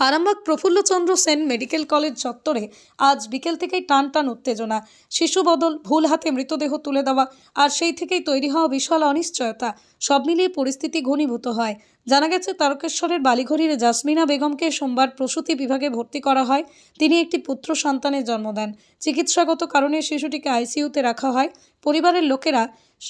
Arambagh Prafullachandra Sen medical college চত্বরে আজ বিকেল থেকেই টান টান উত্তেজনা। শিশু বদল, ভুল হাতে মৃতদেহ তুলে দেওয়া আর সেই থেকেই তৈরি হওয়া বিশাল অনিশ্চয়তা, সব মিলিয়ে পরিস্থিতি ঘনীভূত হয়। জানা গেছে, তারকেশ্বরের বালিঘড়ির জাসমিনা বেগমকে সোমবার প্রসূতি বিভাগে ভর্তি করা হয়। তিনি একটি পুত্র সন্তানের জন্ম দেন। চিকিৎসাগত কারণে শিশুটিকে আইসিইউতে রাখা হয়। পরিবারের লোকেরা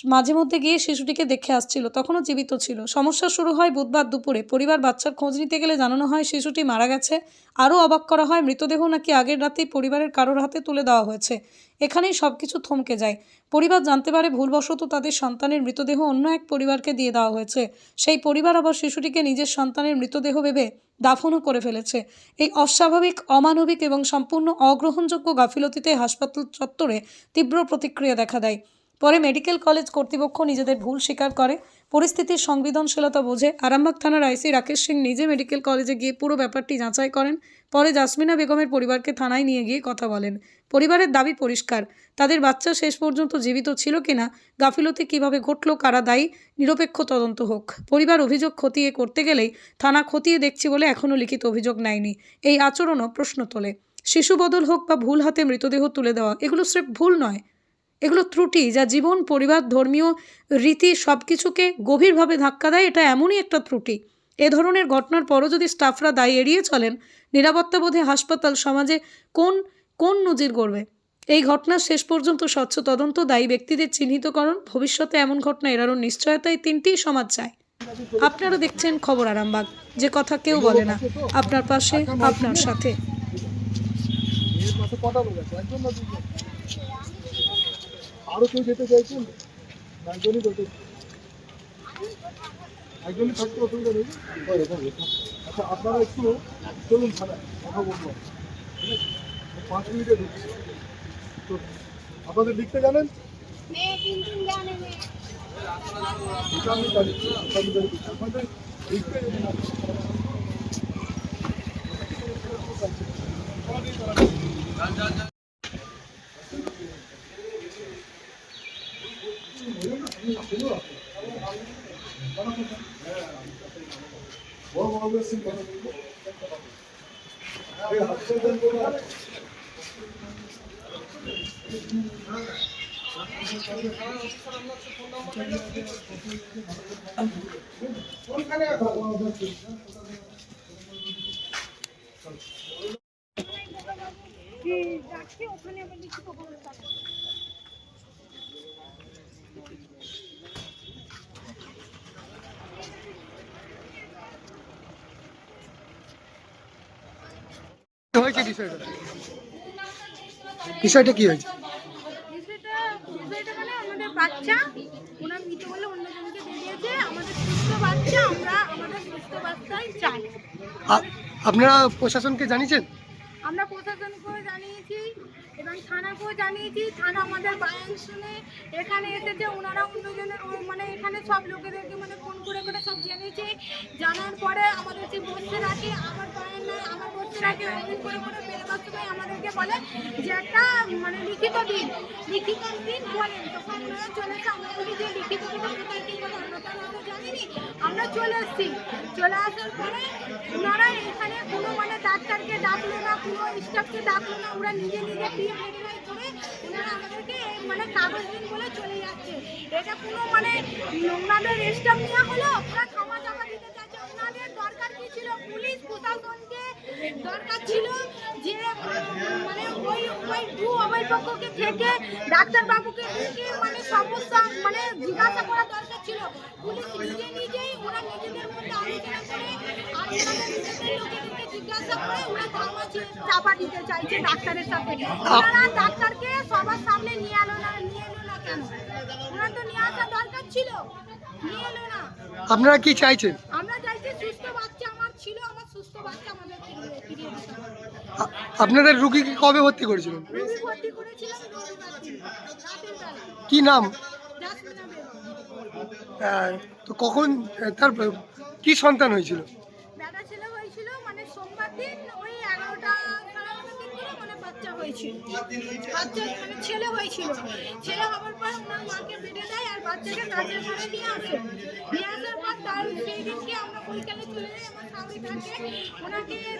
মাঝে মধ্যে গিয়ে শিশুটিকে দেখে আসছিল। তখনও জীবিত ছিল। সমস্যা শুরু হয় বুধবার দুপুরে। পরিবার বাচ্চার খোঁজ নিতে গেলে জানানো হয়, শিশুটি মারা গেছে। আরও অবাক করা হয়, মৃতদেহ নাকি আগের রাতেই পরিবারের কারোর হাতে তুলে দেওয়া হয়েছে। এখানেই সব কিছু থমকে যায়। পরিবার জানতে পারে ভুলবশত তাদের সন্তানের মৃতদেহ অন্য এক পরিবারকে দিয়ে দেওয়া হয়েছে। সেই পরিবার আবার শিশুটিকে নিজের সন্তানের মৃতদেহ ভেবে দাফনও করে ফেলেছে। এই অস্বাভাবিক, অমানবিক এবং সম্পূর্ণ অগ্রহণযোগ্য গাফিলতিতে হাসপাতাল চত্বরে তীব্র প্রতিক্রিয়া দেখা দেয়। পরে মেডিকেল কলেজ কর্তৃপক্ষ নিজেদের ভুল স্বীকার করে। পরিস্থিতির সংবেদনশীলতা বোঝে। আরামবাগ থানার আইসি রাকেশ সিং নিজে মেডিকেল কলেজে গিয়ে পুরো ব্যাপারটি যাচাই করেন। পরে জাসমিনা বেগমের পরিবারকে থানায় নিয়ে গিয়ে কথা বলেন। পরিবারের দাবি পরিষ্কার। তাদের বাচ্চা শেষ পর্যন্ত জীবিত ছিল কিনা, গাফিলতি কীভাবে ঘটল, কারা দায়ী, নিরপেক্ষ তদন্ত হোক। পরিবার অভিযোগ খতিয়ে করতে গেলেই থানা খতিয়ে দেখছি বলে এখনও লিখিত অভিযোগ নেয়নি। এই আচরণও প্রশ্ন তোলে। শিশু বদল হোক বা ভুল হাতে মৃতদেহ তুলে দেওয়া, এগুলো স্রেফ ভুল নয়। এগুলো ত্রুটি যা জীবন, পরিবার, ধর্মীয় রীতি সব কিছুকে গভীরভাবে ধাক্কা দেয়, এটা এমনই একটা ত্রুটি। এ ধরনের ঘটনার পরও যদি স্টাফরা দায় এড়িয়ে চলেন নিরাপত্তাবোধে হাসপাতাল, সমাজে কোন কোন নজির গড়বে? এই ঘটনার শেষ পর্যন্ত স্বচ্ছ তদন্ত, দায়ী ব্যক্তিদের চিহ্নিতকরণ, ভবিষ্যতে এমন ঘটনা এড়ানোর নিশ্চয়তায় তিনটিই সমাজ চায়। আপনারা দেখছেন খবর আরামবাগ, যে কথা কেউ বলে না। আপনার পাশে, আপনার সাথে। আচ্ছা আপনারা একটু চলুন কথা বলব? পাঁচ মিনিটে ঢুকছি তো আপনাদের লিখতে জানেন বড় বড় সিং কথা বলবো হাসপাতাল ওখানে বিষয়টা কি হয়েছে বিষয়টা বিষয়টা মানে আমাদের বাচ্চা ওনার মৃত বলে অন্যজনকে বেরিয়েছে আমাদের সুস্থ বাচ্চা আমরা আমাদের সুস্থ বাচ্চাই চাই। আ- আপনারা প্রশাসনকে জানিয়েছেন? আমরা প্রশাসনকেও জানিয়েছি এবং থানাকেও জানিয়েছি। থানা আমাদের বায়ান শুনে এখানে এসেছে ওনারা অন্যজনের ও মানে এখানে সব লোকেদেরকে মানে ফোন করে করে সব জেনেছে। জানার পরে আমাদেরকে বসতে রাখে আমার বায়ান নয় আমার বসতে রাখে অমন করে করে সময় আমাদেরকে বলে যে একটা মানে লিখিত দিন লিখিত দিন বলেন তখন ওনারা চলে এসে আমরা বলি যে লিখিত দিন কোথায় আমরা তো আমাদের জানিনি, আমরা চলে এসেছি চলে আসার পরে ওনারা এখানে কোনো মানে ডাক্তারকে ডাকলো না, কোনো স্টাফকে ডাকলো না, ওরা নিজে নিজে পিএ ভেরিফাই করে ওনারা আমাদেরকে মানে কাগজ দিন বলে চলে যাচ্ছে। এটা কোনো মানে ওনাদের স্টাফ নেওয়া হলো? ওরা ক্ষমা চাপা দিতে চাচ্ছে ওনাদের দরকার কি ছিল? পুলিশ প্রশাসনকে দরকার ছিল ওই ওই দু অভয় থেকে ডাক্তারবাবুকে ডেকে মানে সমস্যা মানে জিজ্ঞাসা করা দরকার ছিল। পুলিশ নিজে নিজেই ওরা নিজেদের মধ্যে আলোচনা করে আর নিজেদের লোকেদেরকে জিজ্ঞাসা করে ওরা ধামা চাপা দিতে চাইছে ডাক্তারের সাথে। ওনারা ডাক্তারকে সবার সামনে নিয়ে এলো না নিয়ে এলো না কেন? ওনার তো নিয়ে আসা দরকার ছিল। নিয়ে এলো না। আপনারা কি চাইছেন? আমরা চাইছি সুস্থ বাচ্চা আমার ছিল আমার সুস্থ বাচ্চা আমাদের ফিরিয়ে ফিরিয়ে দিতে হবে আ- আপনাদের রুগীকে কবে ভর্তি করেছিলেন কি নাম? আহ, তো কখন তার কি সন্তান হয়েছিল? মানে সোমবার দিন ওই মানে বাচ্চা হয়েছিল। মানে ছেলে হয়েছিল। ছেলে হওয়ার পর ওনার মাকে বেঁধে আর বাচ্চাকে কাজের ঘরে নিয়ে আমরা স্বামী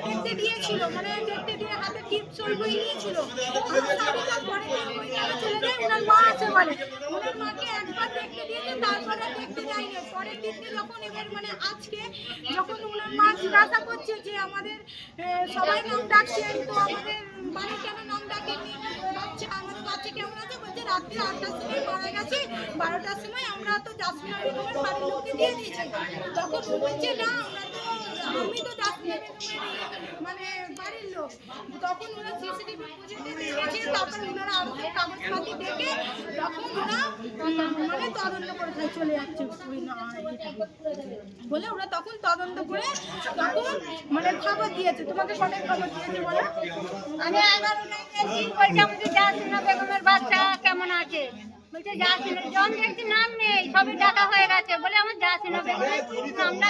দেখতে দিয়েছিল মানে দেখতে দিয়ে হাতে টিপ সই বই নিয়েছিল চলে মাকে একবার দেখতে দিয়েছে, তারপরে দেখতে যায়নি। পরের যখন এবার মানে আজকে যখন মা জিজ্ঞাসা করছে যে আমাদের সবাই নাম ডাকছে, তো আমাদের বাড়ি কেন নাম ডাকেনি বাচ্চা আমাদের বাচ্চা কেমন আছে? বলছে, রাত্রি আটটার সময় মারা গেছে, বারোটার সময় আমরা তো জাসমিনা বেগমের দিয়ে দিয়েছি। তখন বলছে, না আমি তো মানে বাড়ির লোক। তখন ওরা সিসিটিভি খুঁজে ওনারা সব কাগজপাতি দেখে তখন ওরা মানে তদন্ত করে চলে যাচ্ছে। বলে ওরা তখন তদন্ত করে তখন মানে খবর দিয়েছে। তোমাকে কবে খবর দিয়েছে বলো? আমি এগারো আমাদের বাচ্চা কেমন আছে? বলছে জন দেখছি নাম নেই সবই ডাকা হয়ে গেছে। বলে আমার বেগমের নামটা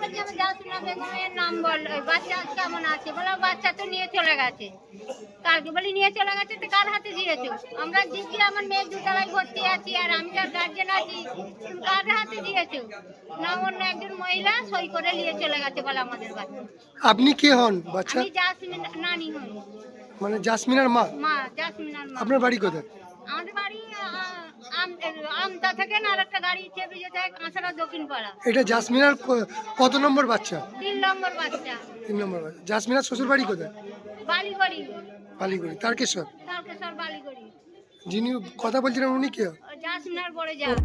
বলছি আমার বেগমের নাম বল। বাচ্চা কেমন আছে? বলে বাচ্চা তো নিয়ে চলে গেছে। কালকে বলি নিয়ে চলে গেছে তো কার হাতে দিয়েছ? আমরা দিদি আমার মেয়ে দুতলায় ভর্তি আছি আর আমি তার গার্জেন আছি। কার হাতে দিয়েছ? না অন্য একজন মহিলা সই করে নিয়ে চলে গেছে বলে আমাদের বাচ্চা। আপনি কে হন বাচ্চা? আমি জাসমিন নানি হই। মানে জাসমিনার মা? মা জাসমিনার মা। আপনার বাড়ি কোথায়? আমাদের বাড়ি আমতা থেকে না একটা গাড়ি চেপে যেতে হয় কাঁচারা দক্ষিণ পাড়া এটা জাসমিনার কত নম্বর বাচ্চা? তিন নম্বর বাচ্চা। তিন নম্বর বাচ্চা। জাসমিনার শ্বশুর বাড়ি কোথায়? বালিগড়ি। বালিগুড়ি। তারকেশ্বর? তারকেশ্বর বালিগড়ি। যিনি কথা বলছিলেন উনি কে? জাসমিনার বড় যা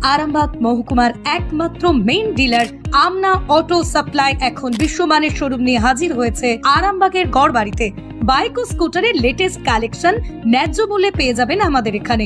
আরামবাগ মহকুমার একমাত্র main dealer Amna auto supply এখন বিশ্বমানের শোরুম নিয়ে হাজির হয়েছে আরামবাগের গড় বাড়িতে বাইক ও স্কুটারের লেটেস্ট কালেকশন ন্যায্য মূল্যে পেয়ে যাবেন আমাদের এখানে।